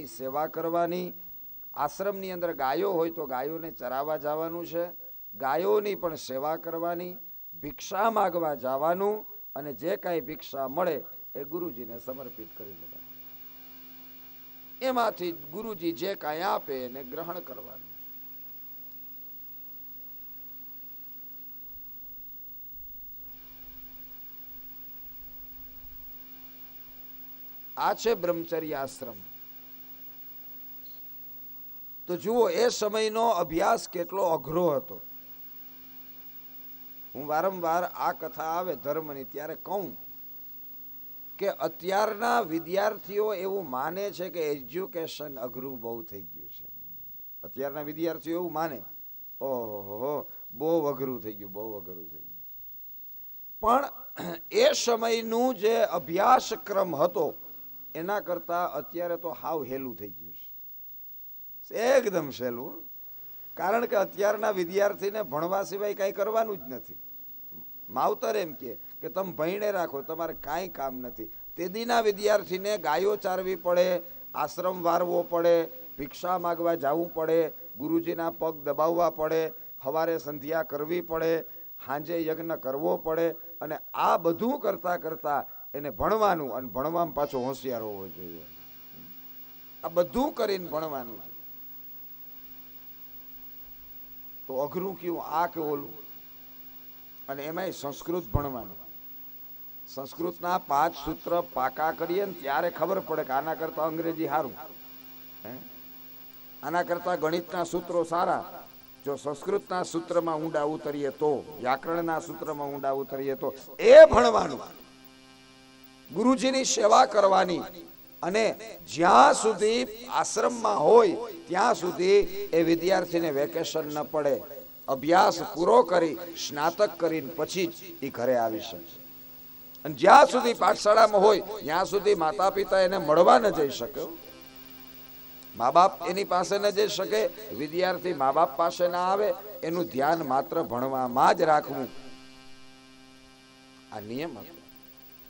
ગુરુજીની સેવા કરવાની. આશ્રમની અંદર ગાયો હોય તો ગાયોને ચરાવવા જવાનું છે. ગાયોની પણ સેવા કરવાની. ભિક્ષા માગવા જવાનું અને જે કાંઈ ભિક્ષા મળે એ ગુરુજીને સમર્પિત કરી દેવા એમાંથી ગુરુજી જે કાંઈ આપે એને ગ્રહણ કરવાનું. આ છે બ્રહ્મચર્ય આશ્રમ તો જુઓ, એ સમયનો અભ્યાસ કેટલો અઘરો હતો. હું વારંવાર આ કથા આવે ધર્મની ત્યારે કહું કે અત્યારના વિદ્યાર્થીઓ એવું માને છે કે એજ્યુકેશન અઘરું બહુ થઈ ગયું છે. અત્યારના વિદ્યાર્થીઓ એવું માને ઓહો બહુ અઘરું થઈ ગયું, બહુ અઘરું થઈ ગયું. પણ એ સમયનું જે અભ્યાસક્રમ હતો, એના કરતાં અત્યારે તો હાવ હેલું થઈ ગયું છે. એકદમ સહેલું કારણ કે અત્યારના વિદ્યાર્થીને ભણવા સિવાય કાંઈ કરવાનું જ નથી. માવતર એમ કે કે તમે ભણીને રાખો, તમારે કાંઈ કામ નથી. તેદીના વિદ્યાર્થીને ગાયો ચારવી પડે, આશ્રમ વારવો પડે, ભિક્ષા માગવા જવું પડે, ગુરુજીના પગ દબાવવા પડે સવારે સંધ્યા કરવી પડે સાંજે યજ્ઞ કરવો પડે અને આ બધું કરતાં કરતાં એને ભણવાનું અને ભણવામાં પાછો હોશિયાર હોવો જોઈએ. આ બધું કરીને ભણવાનું છે. તો અઘરું કયું આ કે ઓલું? અને એમાંય સંસ્કૃત ભણવાનું. સંસ્કૃતના પાંચ સૂત્ર પાકા કરીએ ને ત્યારે ખબર પડે કે આના કરતા અંગ્રેજી સારું. હે? આના કરતા ગણિતના સૂત્રો સારા. જો સંસ્કૃતના સૂત્રમાં ઊંડા ઉતરીએ તો, વ્યાકરણના સૂત્રમાં ઊંડા ઉતરીએ તો, એ ભણવાનું. ગુરુજીની સેવા કરવાની. અને જ્યાં સુધી આશ્રમમાં હોય, ત્યાં સુધી એ વિદ્યાર્થીને વેકેશન ન પડે. અભ્યાસ પૂરો કરી, સ્નાતક કરીને પછી જ એ ઘરે આવી શકે. અને જ્યાં સુધી પાઠશાળામાં હોય, ત્યાં સુધી માતા પિતા એને મળવા ન જઈ શકે. મા બાપ એની પાસે ન જઈ શકે, વિદ્યાર્થી મા બાપ પાસે ના આવે, એનું ધ્યાન માત્ર ભણવામાં જ રાખવું. આ નિયમ હતો.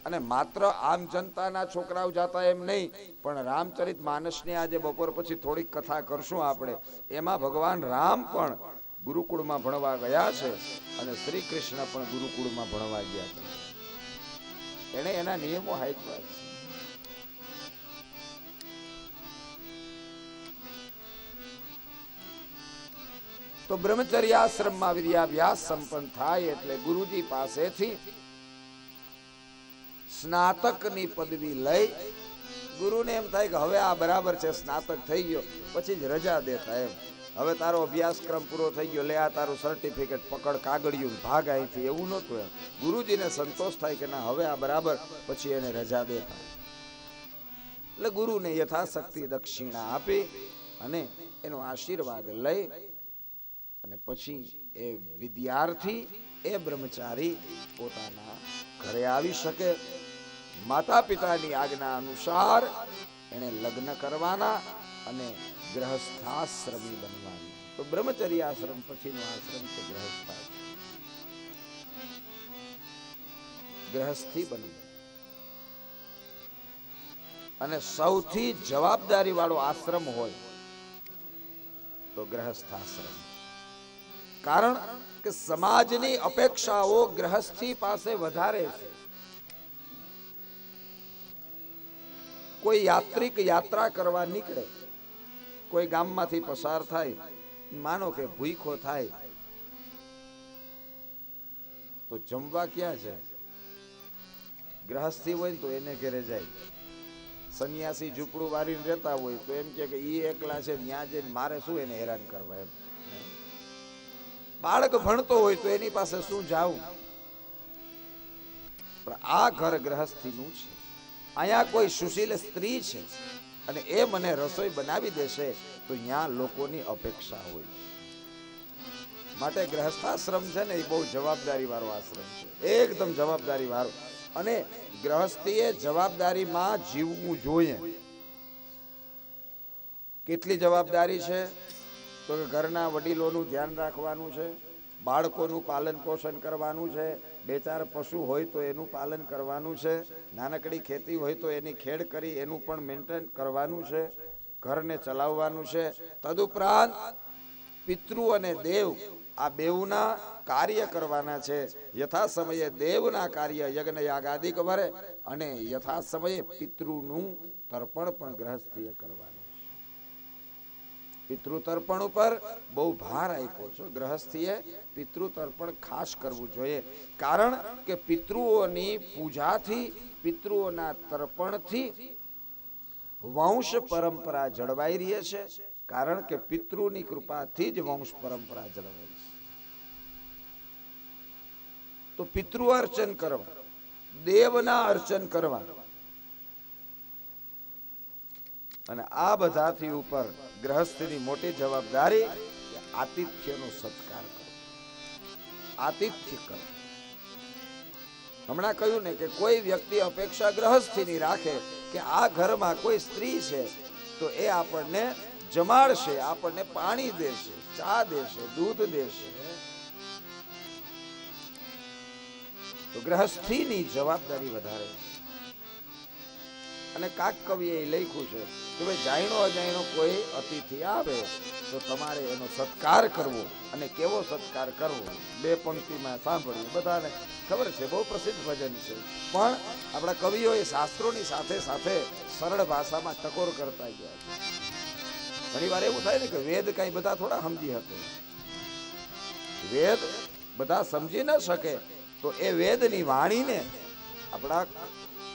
અને માત્ર આમ જનતાના છોકરાઓ જાતા એમ નહીં, પણ રામચરિત માનસની આજે બપોર પછી થોડીક કથા કરશું આપણે. એમાં ભગવાન રામ પણ ગુરુકુળમાં ભણવા ગયા છે અને શ્રી કૃષ્ણ પણ ગુરુકુળમાં ભણવા ગયા છે. એને એના નિયમો હાઈકવા છે. તો બ્રહ્મચર્યાશ્રમમાં વિદ્યાભ્યાસ સંપન્ન થાય એટલે ગુરુજી પાસેથી સ્નાતકની પદવી લઈ ગુરુને એમ થાય કે હવે આ બરાબર છે, સ્નાતક થઈ ગયો, પછી જ રજા દેતા એમ. હવે તારો અભ્યાસક્રમ પૂરો થઈ ગયો, લે આ તારું સર્ટિફિકેટ પકડ, કાગળિયું ભાગ અહીંથી, એવું નહોતું એમ. ગુરુજીને સંતોષ થાય કે ના, હવે આ બરાબર, પછી એને રજા દેતા. એટલે ગુરુને યથાશક્તિ દક્ષિણા આપી અને એનો આશીર્વાદ લઈ અને પછી એ વિદ્યાર્થી, એ બ્રહ્મચારી પોતાના ઘરે આવી શકે. માતા પિતાની આજ્ઞા અનુસાર એને લગ્ન કરવાના અને ગ્રહસ્થાશ્રમી બનવાનું. તો બ્રહ્મચર્ય આશ્રમ પછીનો આશ્રમ છે ગ્રહસ્થાશ્રમ. ગ્રહસ્થી બનવું અને સૌથી જવાબદારી વાળો આશ્રમ હોય તો ગ્રહસ્થાશ્રમ. કારણ કે સમાજની અપેક્ષાઓ ગ્રહસ્થી પાસે વધારે છે. કોઈ યાત્રિક યાત્રા કરવા નીકળે, કોઈ ગામમાંથી પસાર થાય, માનો કે ભૂખો થાય, તો જમવા ક્યાં છે ગ્રહસ્થી હોય તો એને ઘરે જાય. સંન્યાસી ઝૂંપડું વારીને રહેતા હોય તો એમ કે ઈ એકલા છે ત્યાં જઈને મારે શું એને હેરાન કરવા એમ? બાળક ભણતો હોય તો એની પાસે શું જાવું પણ આ ઘર ગ્રહસ્થીનું છે. અહીંયા કોઈ સુશીલ સ્ત્રી છે. અને એ મને રસોઈ બનાવી દેશે તો ત્યાં લોકોની અપેક્ષા હોય. માટે ગ્રહસ્થાશ્રમ છે ને એ બહુ જવાબદારી વાળો આશ્રમ છે. એકદમ જવાબદારી વાળો અને ગ્રહસ્થીએ જવાબદારીમાં જીવવું જોઈએ. કેટલી જવાબદારી છે? તો ઘરના વડીલોનું ધ્યાન રાખવાનું છે. બાળકોનું પાલન પોષણ કરવાનું છે. બે ચાર પશુ હોય તો એનું પાલન કરવાનું છે. નાનકડી ખેતી હોય તો એની ખેડ કરી એનું પણ મેન્ટેન કરવાનું છે. ઘરને ચલાવવાનું છે. તદુપરાંત પિતૃ અને દેવ આ બેઉના કાર્ય કરવાના છે. યથા સમયે દેવના કાર્ય યજ્ઞ યાગાદિક વરે અને યથા સમયે પિતૃનું તર્પણ પણ ગ્રહસ્થીએ કરવાનું. છે પિતૃ તર્પણ ઉપર બહુ ભાર આપ્યો છે. ગ્રહસ્થીએ પિતૃતર્પણ ખાસ કરવું જોઈએ. કારણ કે પિતૃઓની પૂજાથી, પિતૃઓના તર્પણથી વંશ પરંપરા જળવાઈ રહી છે. કારણ કે પિતૃની કૃપાથી જ વંશ પરંપરા જળવાઈ છે. તો પિતૃ અર્ચન કરવા, દેવના અર્ચન કરવા. અને આ બધાથી ઉપર ગ્રહસ્થની મોટી જવાબદારી આતિથ્યનો સત્કાર કરો આતિથ્ય કરો હમણાં કહ્યું ને કે કોઈ વ્યક્તિ અપેક્ષા ગ્રહસ્થીની રાખે કે આ ઘરમાં કોઈ સ્ત્રી છે, તો એ આપણને જમાડશે, આપણને પાણી દેશે, ચા દેશે, દૂધ દેશે. તો ગ્રહસ્થીની જવાબદારી વધારે અને કાક કવિએ લખ્યું છે કે ભાઈ જાણો અજાણ્યો કોઈ અતિથિ આવે તો તમારે એનો સત્કાર કરવો અને કેવો સત્કાર કરવો બે પંક્તિમાં સાંભળ્યું. બધાને ખબર છે, બહુ પ્રસિદ્ધ ભજન છે. પણ આપણા કવિઓએ શાસ્ત્રોની સાથે સાથે સરળ ભાષામાં ટકોર કરતા ગયા છે. ઘણી વાર એવું થાય ને કે વેદ કાંઈ બધા થોડા સમજી શકે. વેદ બધા સમજી ન શકે તો એ વેદની વાણીને આપણા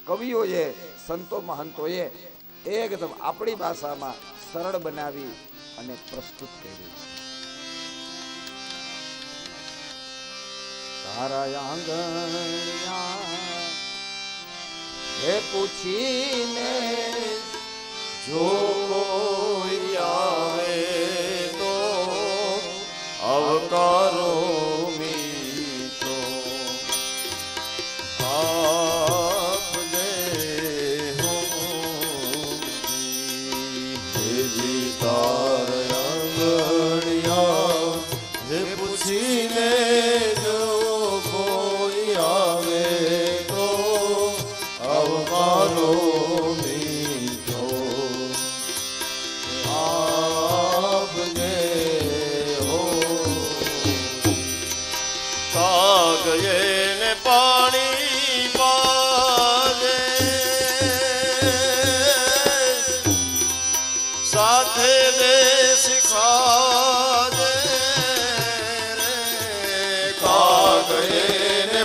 કવિઓએ, સંતો મહંતોએ એકદમ આપણી ભાષામાં સરળ બનાવી અને પ્રસ્તુત કર્યું. છે તારા આંગણિયા પૂછીને જો કોઈ આવે તો આવકારો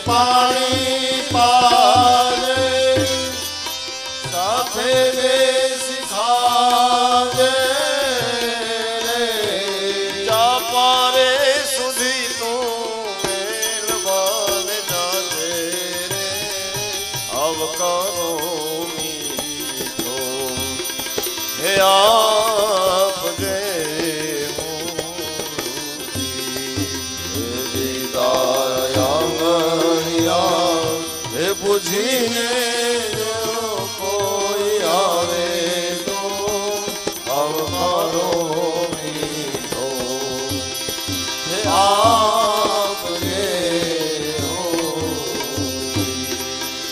પાણી પાજે સાથે દેશી ખાજે રે ચાપારે સુધી તું મહેરબાન જાજે રે અવકારો મીઠો હે આપજે હે કોઈ આવે તો અવકારો મીઠો. હે આપજે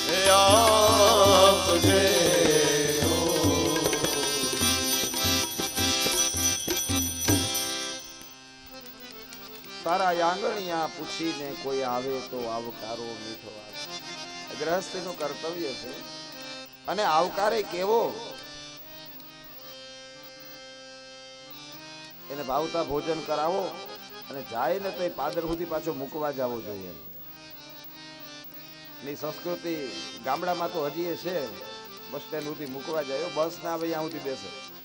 હે. આપજે તારા આંગણિયા પૂછીને કોઈ આવે તો આવકારો મીઠો. ગ્રહસ્થીનું કર્તવ્ય છે. અને આવકારે કેવો? એને ભાવતા ભોજન કરાવો અને જાય ને તો એ પાદર સુધી પાછો મૂકવા જવો જોઈએ. ની સંસ્કૃતિ ગામડામાં તો હજી છે. બસ સ્ટેન્ડ સુધી મૂકવા જાય. બસ ના આવે ત્યાં સુધી બેસે.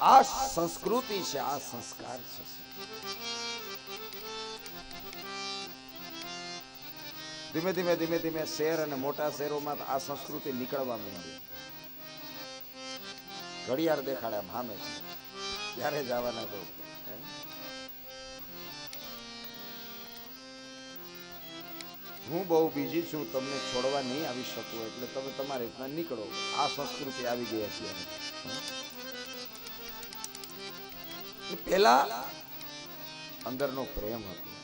આ સંસ્કૃતિ છે, આ સંસ્કાર છે. ધીમે ધીમે ધીમે ધીમે શહેર અને મોટા શહેરોમાં આ સંસ્કૃતિ નીકળવા માંડી. ઘડિયાળ દેખાડે સામે ક્યારે જવાના તો હું? બહુ બીજી છું, તમને છોડવા નહીં આવી શકું, એટલે તમે તમારી રીતના નીકળો. આ સંસ્કૃતિ આવી ગઈ અત્યારે હે? પેલા અંદરનો પ્રેમ હતો.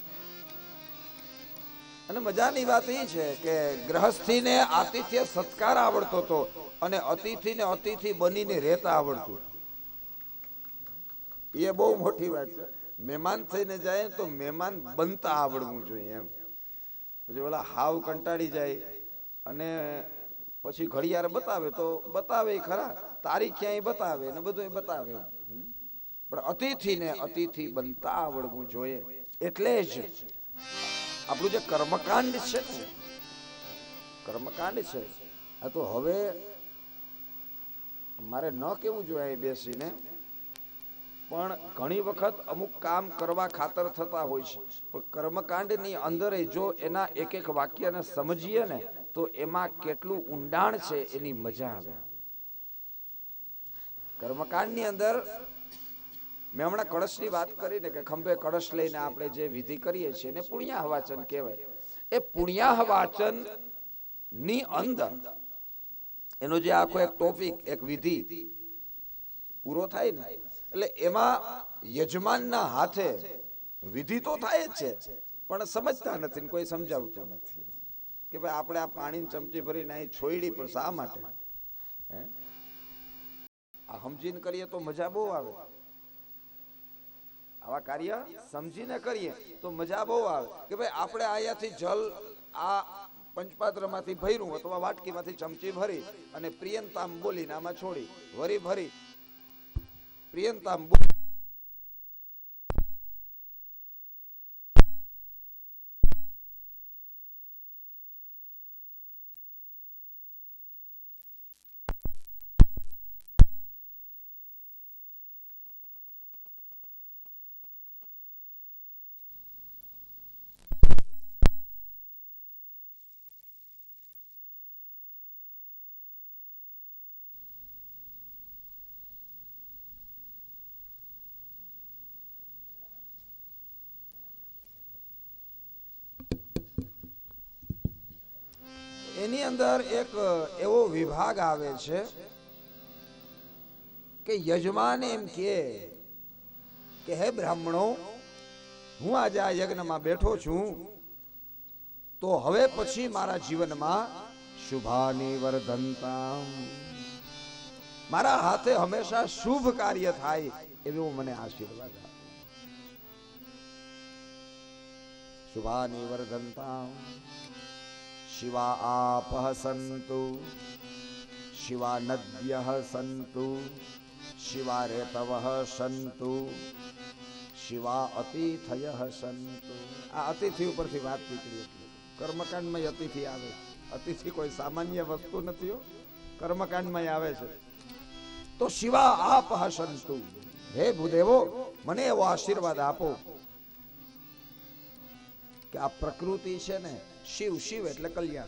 અને મજાની વાત એ છે કે ગ્રહસ્થીને આતિથ્ય સત્કાર આવડતો હતો અને અતિથિને અતિથિ બનીને રહેતા આવડતું. એ બહુ મોટી વાત છે. મહેમાન થઈને જાય તો મહેમાન બનતા આવડવું જોઈએ એમ. પછી ઓલા હાવ કંટાળી જાય અને પછી ઘડિયાળ બતાવે તો બતાવે ખરા. તારીખ ક્યાંય બતાવે ને બધું બતાવે. પણ અતિથિને અતિથિ બનતા આવડવું જોઈએ. એટલે જ આપણું જે કર્મકાંડ છે ને, કર્મકાંડ છે, આ તો હવે મારે ન કેવું જોઈએ બેસીને, પણ ઘણી વખત અમુક કામ કરવા ખાતર થતા હોય છે. પણ કર્મકાંડની અંદર જો એના એક એક વાક્યને સમજીએ ને, તો એમાં કેટલું ઊંડાણ છે એની મજા આવે. કર્મકાંડની અંદર મેં હમણાં કળશની વાત કરી ને કે ખંભે કળશ લઈને આપણે જે વિધિ કરીએ છીએ એને પુણ્યાહ વાચન કહેવાય. એ પુણ્યાહ વાચનની અંદર એનો જે આખો એક ટોપિક એક વિધિ પૂરો થાય ને, એટલે એમાં યજમાનના હાથે વિધિ તો થાય જ છે, પણ સમજતા નથી કોઈ સમજાવતું નથી. કે ભાઈ આપણે આ પાણીની ચમચી ભરીને અહીં છોડી પણ શા માટે? આ સમજીને કરીએ તો મજા બહુ આવે. આવા કાર્ય સમજીને કરીએ તો મજા બહુ આવે. કે ભાઈ, આપણે અહીંયાથી જલ આ પંચપાત્રમાંથી ભર્યું, અથવા વાટકીમાંથી ચમચી ભરી અને પ્રિયંતામ બોલીને આમાં છોડી, વરી ભરી. પ્રિયંતામ બો- એની અંદર એક એવો વિભાગ આવે છે કે યજમાન એમ કે કે, હે બ્રાહ્મણો, હું આજે આ યજ્ઞમાં બેઠો છું, તો હવે પછી મારા જીવનમાં શુભાની વર્ધનતા મારા હાથે હંમેશા શુભ કાર્ય થાય એવો મને આશીર્વાદ શુભાની વર્ધનતા શિવા આપ સંતુ શિવા નદ્ય સંતુ શિવા રેતવઃ સંતુ શિવા અતિથયઃ સંતુ આ અતિથિ ઉપરથી વાત નીકળી એટલે. કર્મકાંડમાં અતિથિ આવે. અતિથિ કોઈ સામાન્ય વસ્તુ નથી કર્મકાંડમાં આવે છે. તો શિવા આપ સંતુ. હે ભૂદેવો, મને એવો આશીર્વાદ આપો કે આ પ્રકૃતિ છે ને શિવ શિવ એટલે કલ્યાણ.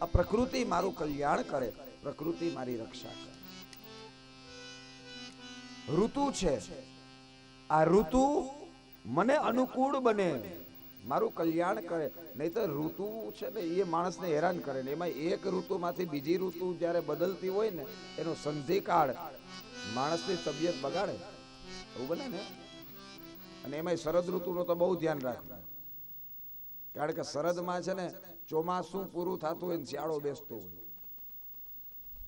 આ પ્રકૃતિ મારું કલ્યાણ કરે, પ્રકૃતિ મારી રક્ષા કરે. ઋતુ છે. આ ઋતુ મને અનુકૂળ બને. મારું કલ્યાણ કરે. નહીં તો ઋતુ છે ને, એ માણસને હેરાન કરે ને. એમાં એક ઋતુમાંથી બીજી ઋતુ જ્યારે બદલતી હોય ને, એનો સંધિકાળ માણસની તબિયત બગાડે. એવું બને ને? અને એમાં શરદ ઋતુનો તો બહુ ધ્યાન રાખવું. કારણ કે શરદમાં છે ને ચોમાસું પૂરું થતું હોય શિયાળો બેસતો હોય.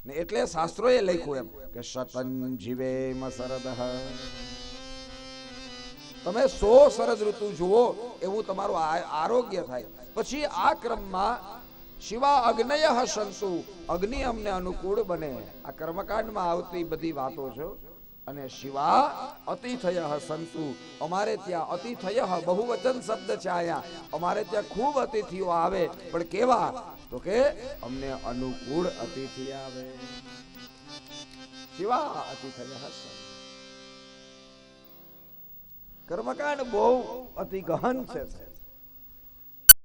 ને એટલે શાસ્ત્રોએ લખ્યું એમ કે શતન જીવે શરદ તમે સો શરદ ઋતુ જુઓ, એવું તમારું આરોગ્ય થાય. પછી આ ક્રમમાં શિવા અગ્નય સંતુ, અગ્નિ અમને અનુકૂળ બને. આ કર્મકાંડમાં આવતી બધી વાતો છે અને શિવા અતિથય સંતુ. અમારે ત્યાં અતિથય બહુવચન શબ્દ છે આયા. અમારે ત્યાં ખૂબ અતિથિઓ આવે. પણ કેવા? તો કે અમને અનુકૂળ અતિથિ આવે. શિવા અતિથય કર્મકાંડ બહુ અતિ ગહન છે.